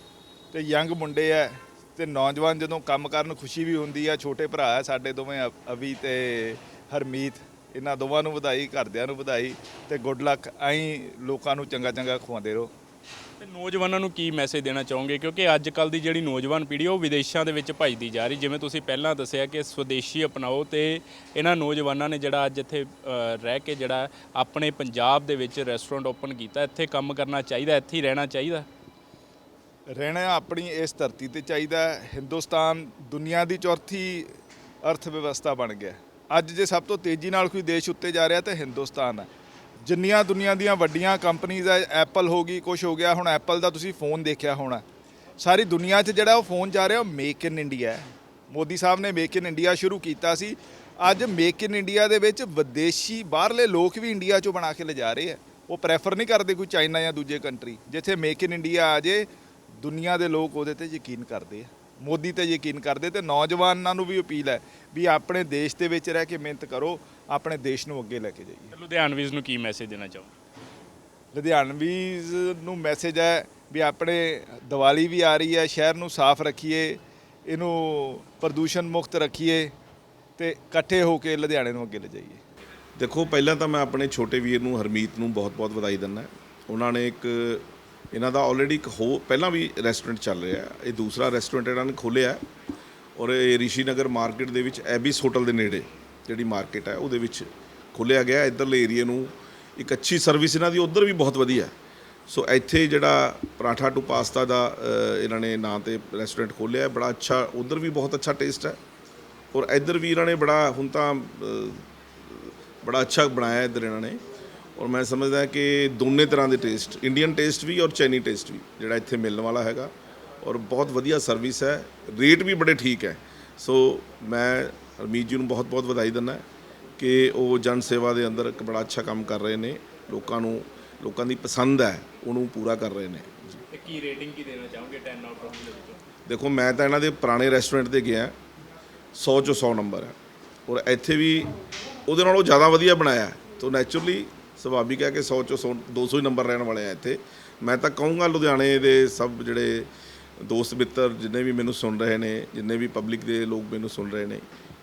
ਤੇ ਯੰਗ ਮੁੰਡੇ ਹੈ ਤੇ ਨੌਜਵਾਨ ਜਦੋਂ ਕੰਮ ਕਰਨ ਖੁਸ਼ੀ ਵੀ ਹੁੰਦੀ ਆ ਛੋਟੇ ਭਰਾ ਹੈ ਸਾਡੇ ਦੋਵੇਂ ਅ- ਅਵੀ ਤੇ ਹਰਮੀਤ ਇਹਨਾਂ ਦੋਵਾਂ ਨੂੰ ਵਧਾਈ ਘਰਦਿਆਂ ਨੂੰ ਵਧਾਈ ਤੇ ਗੁੱਡ ਲੱਕ ਐਂ ਲੋਕਾਂ ਨੂੰ ਚੰਗਾ ਚੰਗਾ ਖਵਾਉਂਦੇ ਰਹੋ। ਤੇ ਨੌਜਵਾਨਾਂ ਨੂੰ ਕੀ ਮੈਸੇਜ ਦੇਣਾ ਚਾਹੋਗੇ? ਕਿਉਂਕਿ ਅੱਜ ਕੱਲ ਦੀ ਜਿਹੜੀ ਨੌਜਵਾਨ ਪੀੜ੍ਹੀ ਉਹ ਵਿਦੇਸ਼ਾਂ ਦੇ ਵਿੱਚ ਭੱਜਦੀ ਜਾ ਰਹੀ। ਜਿਵੇਂ ਤੁਸੀਂ ਪਹਿਲਾਂ ਦੱਸਿਆ ਕਿ ਸਵਦੇਸ਼ੀ ਅਪਣਾਓ ਤੇ ਇਹਨਾਂ ਨੌਜਵਾਨਾਂ ਨੇ ਜਿਹੜਾ ਅੱਜ ਇੱਥੇ ਅ, ਰਹਿ ਕੇ ਜਿਹੜਾ ਆਪਣੇ ਪੰਜਾਬ ਦੇ ਵਿੱਚ ਰੈਸਟੋਰੈਂਟ ਓਪਨ ਕੀਤਾ ਇੱਥੇ ਕੰਮ ਕਰਨਾ ਚਾਹੀਦਾ ਇੱਥੇ ਹੀ ਰਹਿਣਾ ਚਾਹੀਦਾ? ਰਹਿਣਾ ਆਪਣੀ ਇਸ ਧਰਤੀ ਤੇ ਚਾਹੀਦਾ ਹੈ। ਹਿੰਦੁਸਤਾਨ ਦੁਨੀਆ ਦੀ ਚੌਥੀ ਅਰਥ ਵਿਵਸਥਾ ਬਣ ਗਿਆ ਅੱਜ ਜੇ ਸਭ ਤੋਂ ਤੇਜ਼ੀ ਨਾਲ ਕੋਈ ਦੇਸ਼ ਉੱਤੇ ਜਾ ਰਿਹਾ ਤਾਂ ਹਿੰਦੁਸਤਾਨ ਹੈ। ਜਿੰਨੀਆਂ ਦੁਨੀਆ ਦੀਆਂ ਵੱਡੀਆਂ ਕੰਪਨੀਆਂ ਹੈ, ਐਪਲ ਹੋ ਗਈ ਕੁਝ ਹੋ ਗਿਆ, ਹੁਣ ਐਪਲ ਦਾ ਤੁਸੀਂ ਫੋਨ ਦੇਖਿਆ ਹੋਣਾ। ਸਾਰੀ ਦੁਨੀਆ 'ਚ ਜਿਹੜਾ ਉਹ ਫੋਨ ਜਾ ਰਿਹਾ ਉਹ ਮੇਕ ਇਨ ਇੰਡੀਆ ਹੈ। ਮੋਦੀ ਸਾਹਿਬ ਨੇ ਮੇਕ ਇਨ ਇੰਡੀਆ ਸ਼ੁਰੂ ਕੀਤਾ ਸੀ। ਅੱਜ ਮੇਕ ਇਨ ਇੰਡੀਆ ਦੇ ਵਿੱਚ ਵਿਦੇਸ਼ੀ ਬਾਹਰਲੇ ਲੋਕ ਵੀ ਇੰਡੀਆ 'ਚੋਂ ਬਣਾ ਕੇ ਲਿਜਾ ਰਹੇ ਆ ਉਹ ਪ੍ਰੈਫਰ ਨਹੀਂ ਕਰਦੇ ਕੋਈ ਚਾਈਨਾ ਜਾਂ ਦੂਜੇ ਕੰਟਰੀ। ਜਿੱਥੇ ਮੇਕ ਇਨ ਇੰਡੀਆ ਆ ਜੇ ਦੁਨੀਆ ਦੇ ਲੋਕ ਉਹਦੇ ਤੇ ਯਕੀਨ ਕਰਦੇ ਆ। ਮੋਦੀ ਤੇ ਯਕੀਨ ਕਰਦੇ ਤੇ ਨੌਜਵਾਨਾਂ ਨੂੰ ਵੀ ਅਪੀਲ ਹੈ ਵੀ ਆਪਣੇ ਦੇਸ਼ ਦੇ ਵਿੱਚ ਰਹਿ ਕੇ ਮਿਹਨਤ ਕਰੋ ਆਪਣੇ ਦੇਸ਼ ਨੂੰ ਅੱਗੇ ਲੈ ਕੇ ਜਾਈਏ। ਲੁਧਿਆਣਵੀਜ਼ ਨੂੰ ਕੀ ਮੈਸੇਜ ਦੇਣਾ ਚਾਹੋ ਲੁਧਿਆਣਵੀਜ਼ ਨੂੰ ਮੈਸੇਜ ਹੈ ਵੀ ਆਪਣੇ ਦੀਵਾਲੀ ਵੀ ਆ ਰਹੀ ਹੈ ਸ਼ਹਿਰ ਨੂੰ ਸਾਫ਼ ਰੱਖੀਏ ਇਹਨੂੰ ਪ੍ਰਦੂਸ਼ਣ ਮੁਕਤ ਰੱਖੀਏ ਤੇ ਇਕੱਠੇ ਹੋ ਕੇ ਲੁਧਿਆਣੇ ਨੂੰ ਅੱਗੇ ਲੈ ਜਾਈਏ। ਦੇਖੋ ਪਹਿਲਾਂ ਤਾਂ ਮੈਂ ਆਪਣੇ ਛੋਟੇ ਵੀਰ ਨੂੰ ਹਰਮੀਤ ਨੂੰ ਬਹੁਤ-ਬਹੁਤ ਵਧਾਈ ਦਿੰਦਾ। ਉਹਨਾਂ ਨੇ ਇੱਕ ਇਹਨਾਂ ਦਾ ਆਲਰੇਡੀ ਇੱਕ ਹੋ, ਪਹਿਲਾਂ ਵੀ ਰੈਸਟੋਰੈਂਟ ਚੱਲ ਰਿਹਾ ਇਹ ਦੂਸਰਾ ਰੈਸਟੋਰੈਂਟ ਇਹਨਾਂ ਨੇ ਖੋਲ੍ਹਿਆ ਔਰ ਇਹ ਰਿਸ਼ੀ ਨਗਰ ਮਾਰਕੀਟ ਦੇ ਵਿੱਚ ਐਬਿਸ ਹੋਟਲ ਦੇ ਨੇੜੇ ਜਿਹੜੀ ਮਾਰਕੀਟ ਹੈ, ਉਹਦੇ ਵਿੱਚ ਖੋਲ੍ਹਿਆ ਗਿਆ ਇੱਧਰਲੇ ਏਰੀਏ ਨੂੰ ਇੱਕ ਅੱਛੀ ਸਰਵਿਸ ਇਹਨਾਂ ਦੀ, ਉਧਰ ਵੀ ਬਹੁਤ ਵਧੀਆ ਸੋ ਇੱਥੇ ਜਿਹੜਾ ਪਰਾਠਾ ਟੂ ਪਾਸਤਾ ਦਾ ਇਹਨਾਂ ਨੇ ਨਾਂ ਤੇ ਰੈਸਟੋਰੈਂਟ ਖੋਲ੍ਹਿਆ ਹੈ। ਬੜਾ ਅੱਛਾ, ਉਧਰ ਵੀ ਬਹੁਤ ਅੱਛਾ ਟੇਸਟ ਹੈ। ਔਰ ਇੱਧਰ ਵੀ ਇਹਨਾਂ ਨੇ ਬੜਾ, ਹੁਣ ਤਾਂ ਬੜਾ ਅੱਛਾ ਬਣਾਇਆ ਇੱਧਰ ਇਹਨਾਂ ਨੇ। ਔਰ ਮੈਂ ਸਮਝਦਾ ਕਿ ਦੋਨੇ ਤਰ੍ਹਾਂ ਦੇ ਟੇਸਟ ਇੰਡੀਅਨ ਟੇਸਟ ਵੀ ਔਰ ਚਾਈਨੀ ਟੇਸਟ ਵੀ ਜਿਹੜਾ ਇੱਥੇ ਮਿਲਣ ਵਾਲਾ ਹੈਗਾ। ਔਰ ਬਹੁਤ ਵਧੀਆ ਸਰਵਿਸ ਹੈ ਰੇਟ ਵੀ ਬੜੇ ਠੀਕ ਹੈ। ਸੋ ਮੈਂ ਹਰਮੀਤ ਜੀ ਨੂੰ ਬਹੁਤ ਬਹੁਤ ਵਧਾਈ ਦਿੰਦਾ ਕਿ ਉਹ ਜਨ ਸੇਵਾ ਦੇ ਅੰਦਰ ਇੱਕ ਬੜਾ ਅੱਛਾ ਕੰਮ ਕਰ ਰਹੇ ਨੇ। ਲੋਕਾਂ ਨੂੰ ਲੋਕਾਂ ਦੀ ਪਸੰਦ ਹੈ ਉਹਨੂੰ ਪੂਰਾ ਕਰ ਰਹੇ ਨੇ। ਤੇ ਕੀ ਰੇਟਿੰਗ ਕੀ ਦੇਣਾ ਚਾਹੋਗੇ 10 ਆਊਟ ਆਫ ਦੇ ਵਿੱਚੋਂ? ਦੇਖੋ ਮੈਂ ਤਾਂ ਇਹਨਾਂ ਦੇ ਪੁਰਾਣੇ ਰੈਸਟੋਰੈਂਟ ਤੇ ਗਿਆ 100 ਚੋਂ 100 ਨੰਬਰ ਹੈ। ਔਰ ਇੱਥੇ ਵੀ ਉਹਦੇ ਨਾਲੋਂ ਜ਼ਿਆਦਾ ਵਧੀਆ ਬਣਾਇਆ। ਤਾਂ ਨੈਚੁਰਲੀ ਸੁਭਾਵਿਕ ਹੈ ਕਿ 100 ਚੋਂ 100 200 ਹੀ ਨੰਬਰ ਰਹਿਣ ਵਾਲੇ ਆ ਇੱਥੇ। ਮੈਂ ਤਾਂ ਕਹੂੰਗਾ ਲੁਧਿਆਣੇ ਦੇ ਸਭ ਜਿਹੜੇ ਦੋਸਤ ਮਿੱਤਰ ਜਿੰਨੇ ਵੀ ਮੈਨੂੰ ਸੁਣ ਰਹੇ ਨੇ, ਜਿੰਨੇ ਵੀ ਪਬਲਿਕ ਦੇ ਲੋਕ ਮੈਨੂੰ ਸੁਣ ਰਹੇ ਨੇ,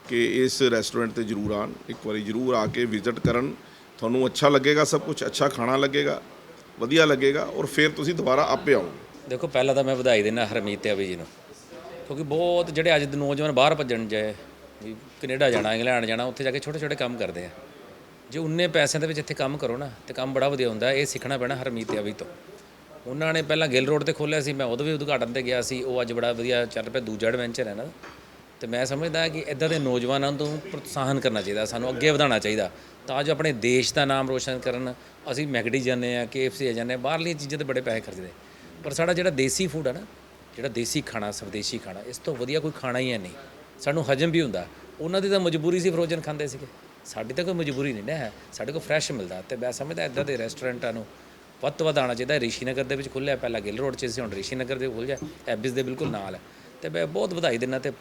ਕਿ ਇਸ ਰੈਸਟੋਰੈਂਟ ਤੇ ਜ਼ਰੂਰ ਆਣ ਇੱਕ ਵਾਰੀ ਜ਼ਰੂਰ ਆ ਕੇ ਵਿਜ਼ਿਟ ਕਰਨ। ਤੁਹਾਨੂੰ ਅੱਛਾ ਲੱਗੇਗਾ ਸਭ ਕੁਝ ਅੱਛਾ ਖਾਣਾ ਲੱਗੇਗਾ, ਵਧੀਆ ਲੱਗੇਗਾ ਔਰ ਫਿਰ ਤੁਸੀਂ ਦੁਬਾਰਾ ਆਪੇ ਆਓਗੇ ਦੇਖੋ, ਪਹਿਲਾਂ ਤਾਂ ਮੈਂ ਵਧਾਈ ਦੇਣਾ ਹਰਮੀਤ ਤੇ ਅਭੀ ਜੀ ਨੂੰ, ਕਿਉਂਕਿ ਬਹੁਤ ਜਿਹੜੇ ਅੱਜ ਦੇ ਨੌਜਵਾਨ ਬਾਹਰ ਭੱਜਣ ਜਾਏ, ਵੀ ਕੈਨੇਡਾ ਜਾਣਾ, ਇੰਗਲੈਂਡ ਜਾਣਾ, ਉੱਥੇ ਜਾ ਕੇ ਛੋਟੇ ਛੋਟੇ ਕੰਮ ਕਰਦੇ ਆ। ਜੇ ਉਨੇ ਪੈਸਿਆਂ ਦੇ ਵਿੱਚ ਇੱਥੇ ਕੰਮ ਕਰੋ ਨਾ, ਤੇ ਕੰਮ ਬੜਾ ਵਧੀਆ ਹੁੰਦਾ, ਇਹ ਸਿੱਖਣਾ ਪੈਣਾ ਹਰਮੀਤ ਤੇ ਤੋਂ। ਉਹਨਾਂ ਨੇ ਪਹਿਲਾਂ ਗਿੱਲ ਰੋਡ ਤੇ ਖੋਲ੍ਹਿਆ ਸੀ, ਮੈਂ ਉਦੋਂ ਵੀ ਉਦਘਾਟਨ ਤੇ ਗਿਆ ਸੀ, ਉਹ ਅੱਜ ਬੜਾ ਵਧੀਆ ਚੱਲ ਪਿਆ, ਦੂਜਾ ਐਡਵੈਂਚਰ ਹੈ ਨਾ। ਤੇ ਮੈਂ ਸਮਝਦਾ ਕਿ ਇਦਾਂ ਦੇ ਨੌਜਵਾਨਾਂ ਨੂੰ ਪ੍ਰੋਤਸਾਹਨ ਕਰਨਾ ਚਾਹੀਦਾ, ਸਾਨੂੰ ਅੱਗੇ ਵਧਾਉਣਾ ਚਾਹੀਦਾ, ਤਾਂ ਜੋ ਆਪਣੇ ਦੇਸ਼ ਦਾ ਨਾਮ ਰੋਸ਼ਨ ਕਰਨ। ਅਸੀਂ ਮੈਕਡੀ ਜਾਂਦੇ ਆ KFC ਜਾਂਦੇ ਆ ਬਾਹਰਲੀਆਂ ਚੀਜ਼ਾਂ ਤੇ ਬੜੇ ਪੈਸੇ ਖਰਚਦੇ। ਪਰ ਸਾਡਾ ਜਿਹੜਾ ਦੇਸੀ ਫੂਡ ਹੈ ਨਾ, ਜਿਹੜਾ ਦੇਸੀ ਖਾਣਾ, ਸਵਦੇਸ਼ੀ ਖਾਣਾ, ਇਸ ਤੋਂ ਵਧੀਆ ਕੋਈ ਖਾਣਾ ਹੀ ਹੈ ਨਹੀਂ। ਸਾਨੂੰ ਹਜਮ ਵੀ ਹੁੰਦਾ। ਉਹਨਾਂ ਦੀ ਤਾਂ ਮਜਬੂਰੀ ਸੀ ਫਰੋਜ਼ਨ ਖਾਂਦੇ ਸੀਗੇ। ਸਾਡੀ ਤਾਂ ਕੋਈ ਮਜਬੂਰੀ ਨਹੀਂ ਨਾ ਹੈ। ਸਾਡੇ ਕੋਲ ਫਰੈਸ਼ ਮਿਲਦਾ ਤੇ ਮੈਂ ਸਮਝਦਾ ਇਦਾਂ ਦੇ ਰੈਸਟੋਰੈਂਟਾਂ ਨੂੰ ਵੱਧ ਤੋਂ ਵੱਧ ਆਉਣਾ ਚਾਹੀਦਾ। ਰਿਸ਼ੀ ਨਗਰ ਦੇ ਵਿੱਚ ਖੁੱਲਿਆ ਪਹਿਲਾਂ ਗਿੱਲ ਰੋਡ 'ਚ ਸੀ, ਹੁਣ ਰਿਸ਼ੀ ਨਗਰ ਦੇ ਖੁੱਲ ਜਾ ਐਬਿਸ ਦੇ ਬਿਲਕੁਲ ਨਾਲ। ਹੈ ਤੇ ਮੈਂ ਬਹੁਤ ਵਧਾਈ ਦਿੰਦਾ ਤੇ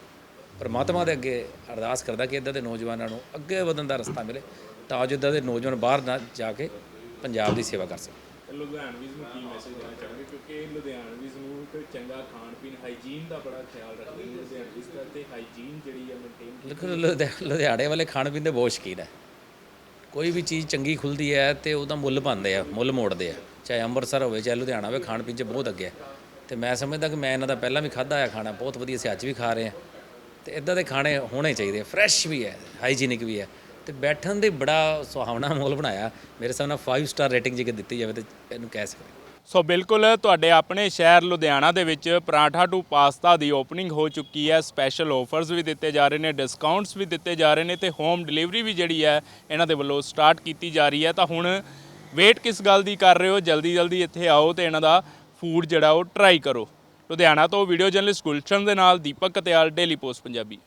ਪਰਮਾਤਮਾ ਦੇ ਅੱਗੇ ਅਰਦਾਸ ਕਰਦਾ ਕਿ ਇਦਾਂ ਦੇ ਨੌਜਵਾਨਾਂ ਨੂੰ ਅੱਗੇ ਵਧਣ ਦਾ ਰਸਤਾ ਮਿਲੇ, ਤਾਂ ਜੋ ਇਦਾਂ ਦੇ ਨੌਜਵਾਨ ਬਾਹਰ ਨਾ ਜਾ ਕੇ ਪੰਜਾਬ ਦੀ ਸੇਵਾ ਕਰ ਸਕਣ। ਲੁਧਿਆਣਵੀਜ਼ ਨੂੰ ਕੀ ਮੈਸੇਜ ਦੇਣਾ ਚਾਹੋਗੇ? ਕਿਉਂਕਿ ਲੁਧਿਆਣਵੀਜ਼ ਨੂੰ ਇੱਕ ਚੰਗਾ ਖਾਣ ਪੀਣ ਹਾਈਜੀਨ ਦਾ ਬੜਾ ਖਿਆਲ ਰੱਖਦੇ ਨੇ ਲੁਧਿਆਣਵੀਜ਼ ਦਾ ਤੇ ਹਾਈਜੀਨ ਜਿਹੜੀ ਹੈ ਮੇਨਟੇਨ ਲੁਧਿ- ਲੁਧਿਆਣੇ ਵਾਲੇ ਖਾਣ ਪੀਣ ਦੇ ਬਹੁਤ ਸ਼ੌਕੀਨ ਹੈ। ਕੋਈ ਵੀ ਚੀਜ਼ ਚੰਗੀ ਖੁੱਲਦੀ ਹੈ ਤੇ ਉਹਦਾ ਮੁੱਲ ਪਾਉਂਦੇ ਆ, ਮੁੱਲ ਮੋੜਦੇ ਆ। ਚਾਹੇ ਅੰਮ੍ਰਿਤਸਰ ਹੋਵੇ, ਚਾਹੇ ਲੁਧਿਆਣਾ ਹੋਵੇ, ਖਾਣ ਪੀਣ 'ਚ ਬਹੁਤ ਅੱਗੇ ਹੈ। ਤੇ ਮੈਂ ਸਮਝਦਾ ਕਿ ਮੈਂ ਇਹਨਾਂ ਦਾ ਪਹਿਲਾਂ ਵੀ ਖਾਦਾ ਹੋਇਆ ਖਾਣਾ, ਬਹੁਤ ਵਧੀਆ ਸੀ ਅੱਜ ਵੀ ਖਾ ਰਹੇ ਆ ਤੇ ਇਦਾਂ ਦੇ ਖਾਣੇ ਹੋਣੇ ਚਾਹੀਦੇ ਫਰੈਸ਼ ਵੀ ਹੈ ਹਾਈਜੀਨਿਕ ਵੀ ਹੈ। ਤੇ ਬੈਠਣ ਦੇ ਬੜਾ ਸੁਹਾਵਣਾ ਮਾਹੌਲ ਬਣਾਇਆ। ਮੇਰੇ ਹਿਸਾਬ ਨਾਲ 5 ਸਟਾਰ ਰੇਟਿੰਗ ਜੇ ਦਿੱਤੀ ਜਾਵੇ ਤੇ ਇਹਨੂੰ ਕਹਿ ਸਕਦੇ ਸੋ ਬਿਲਕੁਲ ਤੁਹਾਡੇ ਆਪਣੇ ਸ਼ਹਿਰ ਲੁਧਿਆਣਾ ਦੇ ਵਿੱਚ ਪਰਾਂਠਾ ਟੂ ਪਾਸਤਾ ਦੀ ਓਪਨਿੰਗ ਹੋ ਚੁੱਕੀ ਹੈ। ਸਪੈਸ਼ਲ ਆਫਰਸ ਵੀ ਦਿੱਤੇ ਜਾ ਰਹੇ ਨੇ ਡਿਸਕਾਊਂਟਸ ਵੀ ਦਿੱਤੇ ਜਾ ਰਹੇ ਨੇ ਤੇ ਹੋਮ ਡਿਲੀਵਰੀ ਵੀ ਜਿਹੜੀ ਹੈ ਇਹਨਾਂ ਦੇ ਵੱਲੋਂ ਸਟਾਰਟ ਕੀਤੀ ਜਾ ਰਹੀ ਹੈ। ਤਾਂ ਹੁਣ ਵੇਟ ਕਿਸ ਗੱਲ ਦੀ ਕਰ ਰਹੇ ਹੋ? ਜਲਦੀ ਜਲਦੀ ਇੱਥੇ ਆਓ ਤੇ ਇਹਨਾਂ ਦਾ ਫੂਡ ਜਿਹੜਾ ਉਹ ਟਰਾਈ ਕਰੋ। ਲੁਧਿਆਣਾ ਤੋਂ ਵੀਡੀਓ ਜਰਨਲਿਸਟ ਗੁਲਸ਼ਨ ਦੇ ਨਾਲ ਦੀਪਕ ਕਤਿਆਲ ਡੇਲੀ ਪੋਸਟ ਪੰਜਾਬੀ।